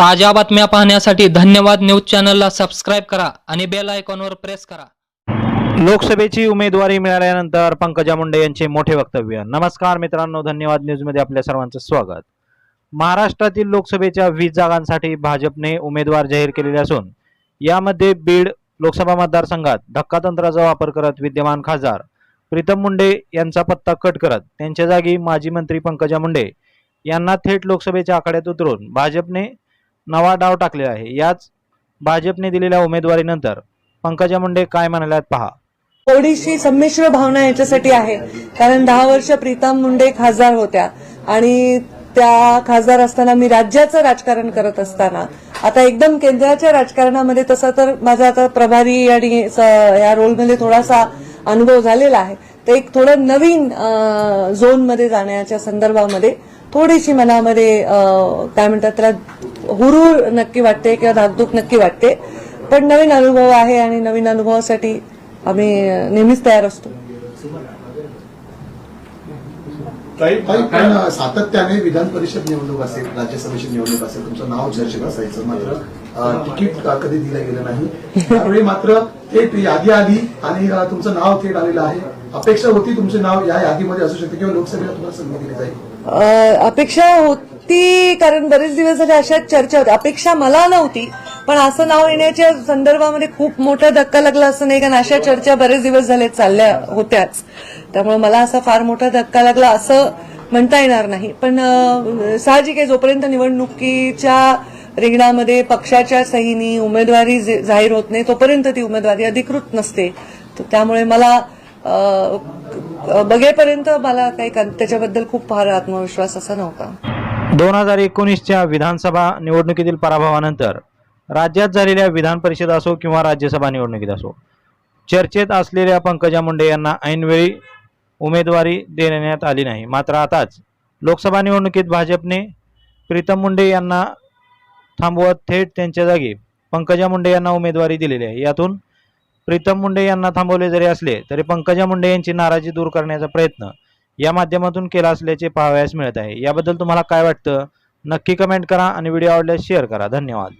ताज्या बातम्या पाहण्यासाठी धन्यवाद न्यूज चॅनलला सबस्क्राईब करा आणि बेल आयकॉनवर प्रेस करा. लोकसभेची उमेदवारी मिळाल्यानंतर पंकजा मुंडे यांचे मोठे वक्तव्य. नमस्कार मित्रांनो धन्यवाद न्यूजमध्ये आपल्या सर्वांचं स्वागत. महाराष्ट्रातील लोकसभेच्या वीस जागांसाठी भाजपने उमेदवार जाहीर केलेले असून यामध्ये बीड लोकसभा मतदारसंघात धक्कातंत्राचा वापर करत विद्यमान खासदार प्रीतम मुंडे यांचा पत्ता कट करत त्यांच्या जागी माजी मंत्री पंकजा मुंडे यांना थेट लोकसभेच्या आखाड्यात उतरून भाजपने नवा डाव टाकलेला आहे. याच भाजपने दिलेल्या उमेदवारीनंतर पंकजा मुंडे काय म्हणाल्यात पहा. थोडीशी संमिश्र भावना याच्यासाठी आहे. कारण दहा वर्ष प्रीतम मुंडे खासदार होत्या आणि त्या खासदार असताना मी राज्याचं राजकारण करत असताना आता एकदम केंद्राच्या राजकारणामध्ये तसा तर माझा आता प्रभारी आणि या रोलमध्ये थोडासा अनुभव झालेला आहे. तर एक थोडं नवीन झोनमध्ये जाण्याच्या संदर्भामध्ये थोडीशी मनामध्ये काय म्हणतात त्याला हुरूर नक्की वाटते किंवा धाकधूक नक्की वाटते. पण नवीन अनुभव आहे आणि नवीन अनुभवासाठी आम्ही नेहमीच तयार असतो. सातत्याने विधान परिषद निवडणूक असेल राज्यसभेची निवडणूक असेल तुमचं नाव चर्चेत असायचं मात्र तिकीट कधी दिलं गेलं नाही. त्यावेळी मात्र थेट यादी आली आणि तुमचं नाव थेट आलेलं आहे. अपेक्षा होती तुमचे नाव या यादीमध्ये असू शकते किंवा लोकसभेला तुम्हाला संधी दिली जाईल? अपेक्षा होती कारण बरेच दिवस झाले अशाच चर्चा होत्या अपेक्षा मला नव्हती पण असं नाव येण्याच्या संदर्भामध्ये खूप मोठा धक्का लागला असं नाही कारण अशा चर्चा बरेच दिवस झाले चालल्या होत्याच. त्यामुळे मला असा फार मोठा धक्का लागला असं म्हणता येणार नाही. पण साहजिक आहे जोपर्यंत निवडणुकीच्या रिंगणामध्ये पक्षाच्या सहीनी उमेदवारी जाहीर होत नाही तोपर्यंत ती उमेदवारी अधिकृत नसते. तर त्यामुळे मला बघेपर्यंत मला काही त्याच्याबद्दल खूप फार आत्मविश्वास असा नव्हता. दोन हजार एकोणीसच्या विधानसभा निवडणुकीतील पराभवानंतर राज्यात झालेल्या विधान परिषद असो किंवा राज्यसभा निवडणुकीत असो चर्चेत असलेल्या पंकजा मुंडे यांना ऐनवेळी उमेदवारी देण्यात आली नाही. मात्र आताच लोकसभा निवडणुकीत भाजपने प्रीतम मुंडे यांना थांबवत थेट त्यांच्या जागी पंकजा मुंडे यांना उमेदवारी दिलेली आहे. यातून प्रीतम मुंडे यांना थांबवले जरी असले तरी पंकजा मुंडे यांची नाराजी दूर करण्याचा प्रयत्न या माध्यमातून केला असल्याचे पाहावयास मिळत आहे. याबद्दल तुम्हाला काय वाटतं? नक्की कमेंट करा आणि व्हिडिओ आवडल्यास शेअर करा. धन्यवाद.